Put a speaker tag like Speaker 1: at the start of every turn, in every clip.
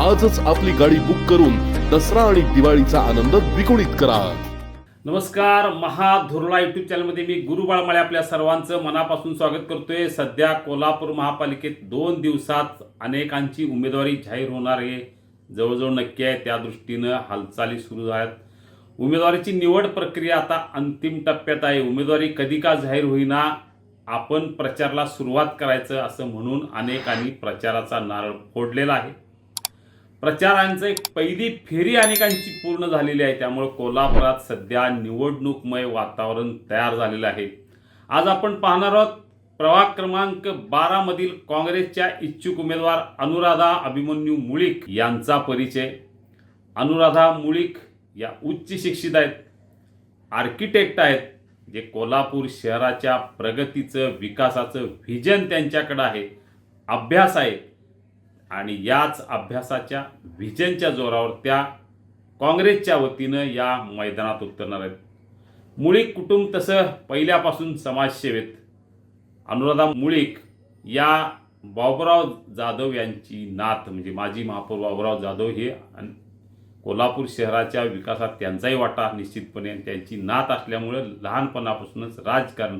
Speaker 1: आजच आपली गाडी बुक करून दसरा आणि दिवाळीचा आनंद द्विगुणित करा.
Speaker 2: नमस्कार महाधुरळा यूट्यूब चॅनलमध्ये मी गुरु बाळमाळे आपल्या सर्वांचं मनापासून स्वागत करतोय. सध्या कोल्हापूर महापालिकेत दोन दिवसात अनेकांची उमेदवारी जाहीर होणार आहे. जवळजवळ नक्की आहे त्या दृष्टीनं हालचाली सुरू आहेत. उमेदवारीची निवड प्रक्रिया आता अंतिम टप्प्यात आहे. उमेदवारी कधी का जाहीर होईना आपण प्रचाराला सुरुवात करायचं असं म्हणून अनेकांनी प्रचाराचा नारळ फोडलेला आहे. प्रचारांचं एक पहिली फेरी अनेकांची पूर्ण झालेली आहे. त्यामुळे कोल्हापुरात सध्या निवडणूकमय वातावरण तयार झालेलं आहे. आज आपण पाहणार आहोत प्रभाग क्रमांक बारामधील काँग्रेसच्या इच्छुक उमेदवार अनुराधा अभिमन्यू मुळीक यांचा परिचय. अनुराधा मुळीक या उच्च शिक्षित आहेत आर्किटेक्ट आहेत जे कोल्हापूर शहराच्या प्रगतीचं विकासाचं व्हिजन त्यांच्याकडं आहे. अभ्यास आहे. आणि याच अभ्यासाच्या व्हिजनच्या जोरावर त्या काँग्रेसच्या वतीनं या मैदानात उतरणार आहेत. मुळीक कुटुंब तसं पहिल्यापासून समाजसेवेत. अनुराधा मुळीक या बाबुराव जाधव यांची नात म्हणजे माजी महापौर बाबुराव जाधव हे कोल्हापूर शहराच्या विकासात त्यांचाही वाटा निश्चितपणे आणि त्यांची नात असल्यामुळं लहानपणापासूनच राजकारण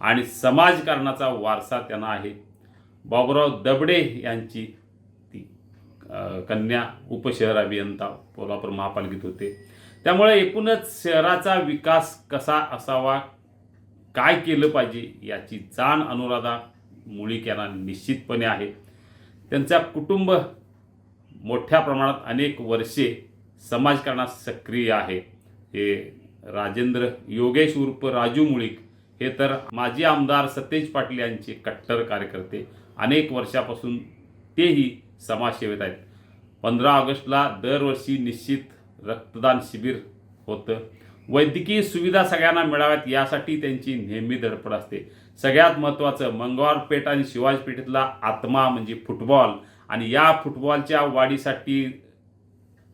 Speaker 2: आणि समाजकारणाचा वारसा त्यांना आहे. बाबुराव दबडे यांची कन्या उपशहर अभियंता कोल्हापूर महापालिकेत होते. त्यामुळे एकूणच शहराचा विकास कसा असावा काय केलं पाहिजे याची जाण अनुराधा मुळीक यांना निश्चितपणे आहे. त्यांचा कुटुंब मोठ्या प्रमाणात अनेक वर्षे समाजकारणात सक्रिय आहे. हे राजेंद्र योगेश उर्फ राजू मुळीक हे तर माजी आमदार सतेज पाटील यांचे कट्टर कार्यकर्ते. अनेक वर्षापासून तेही समाजसेवेत आहेत. पंधरा ऑगस्टला दरवर्षी निश्चित रक्तदान शिबिर होतं. वैद्यकीय सुविधा सगळ्यांना मिळाव्यात यासाठी त्यांची नेहमी धडपड असते. सगळ्यात महत्त्वाचं मंगळवारपेठ आणि शिवाजीपेठेतला आत्मा म्हणजे फुटबॉल. आणि या फुटबॉलच्या वाढीसाठी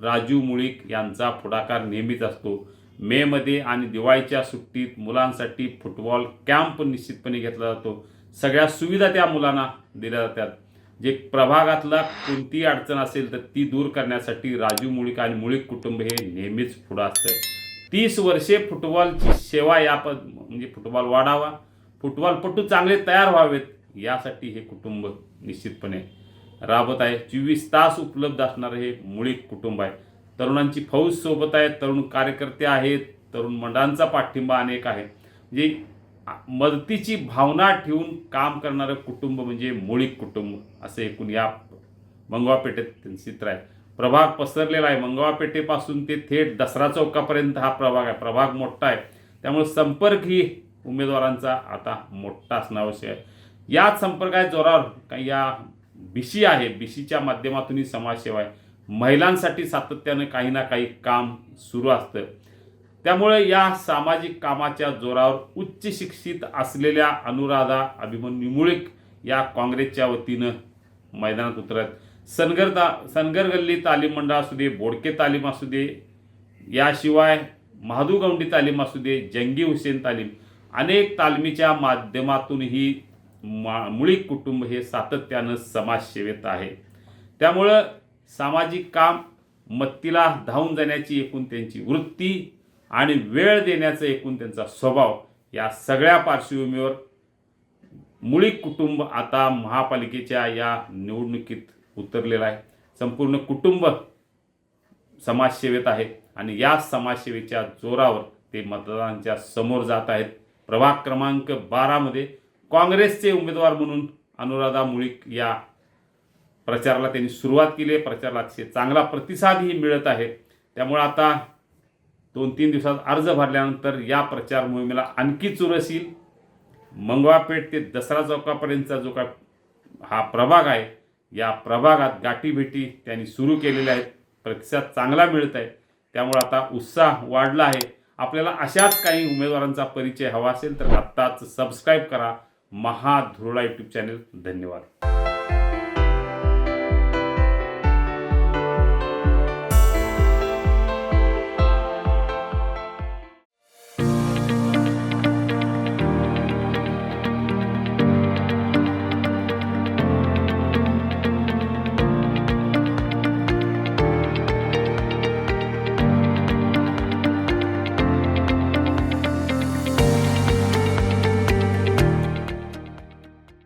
Speaker 2: राजू मुळीक यांचा पुढाकार नेहमीच असतो. मेमध्ये आणि दिवाळीच्या सुट्टीत मुलांसाठी फुटबॉल कॅम्प निश्चितपणे घेतला जातो. सगळ्या सुविधा त्या मुलांना दिल्या जातात. जे प्रभागातला कोणतीही अडचण असेल तर ती दूर करण्यासाठी राजू मुळीक आणि मुळीक कुटुंब हे नेहमीच पुढं असतं तीस वर्षे फुटबॉलची सेवा या पद म्हणजे फुटबॉल वाढावा फुटबॉलपटू चांगले तयार व्हावेत यासाठी हे कुटुंब निश्चितपणे राबत आहे. चोवीस तास उपलब्ध असणारं हे मुळीक कुटुंब आहे. तरुणांची फौज सोबत आहे तरुण कार्यकर्ते आहेत तरुण मंडळांचा पाठिंबा अनेक आहे म्हणजे मदतीची भावना ठेवून काम करणारं कुटुंब म्हणजे मुळीक कुटुंब असे एकूण या मंगवापेठेत चित्र आहे. प्रभाग पसरलेला आहे. मंगवापेठेपासून ते थेट दसरा चौकापर्यंत हा प्रभाग आहे. प्रभाग मोठा आहे. त्यामुळे संपर्क ही उमेदवारांचा आता मोठा असणं आवश्यक आहे. याच संपर्काच्या जोरावर. काही या बिशी आहे. बिशीच्या माध्यमातून ही समाजसेवा आहे. महिलांसाठी सातत्यानं काही ना काही काम सुरू असतं. त्यामुळे या सामाजिक कामाच्या जोरावर उच्च शिक्षित असलेल्या अनुराधा अभिमन्यू मुळीक या काँग्रेसच्या वतीनं मैदानात उतरत. सनगर ता सनगर गल्ली तालीम मंडळ असू दे बोडके तालीम असू दे याशिवाय महादूगौंडी तालीम असू दे जंगी हुसेन तालीम अनेक तालमीच्या माध्यमातूनही मा मुळीक कुटुंब हे सातत्यानं समाजसेवेत आहे. त्यामुळं सामाजिक काम मत्तीला धावून जाण्याची एकूण त्यांची वृत्ती आणि वेळ देण्याचा एकूण त्यांचा स्वभाव या सगळ्या पार्श्वभूमीवर मुळीक कुटुंब आता महापालिकेच्या या निवडणुकीत उतरलेलं आहे. संपूर्ण कुटुंब समाजसेवेत आहे आणि या समाजसेवेच्या जोरावर ते मतदारांच्या समोर जात आहेत. प्रभाग क्रमांक बारामध्ये काँग्रेसचे उमेदवार म्हणून अनुराधा मुळीक या प्रचाराला त्यांनी सुरुवात केली आहे. प्रचाराला चांगला प्रतिसादही मिळत आहे. त्यामुळे आता दोन तीन दिवसात अर्ज भरल्यानंतर या प्रचार मोहिमेला आणखी चुरस येईल मंगळापेठ ते दसरा चौकापर्यंतचा जो काय हा प्रभाग आहे या प्रभागात गाठीभेटी त्यांनी सुरू केलेल्या आहेत. प्रतिसाद चांगला मिळत आहे. त्यामुळे आता उत्साह वाढला आहे. आपल्याला अशाच काही उमेदवारांचा परिचय हवा असेल तर आत्ताच सबस्क्राईब करा. महाधुरळा यूट्यूब चॅनल धन्यवाद.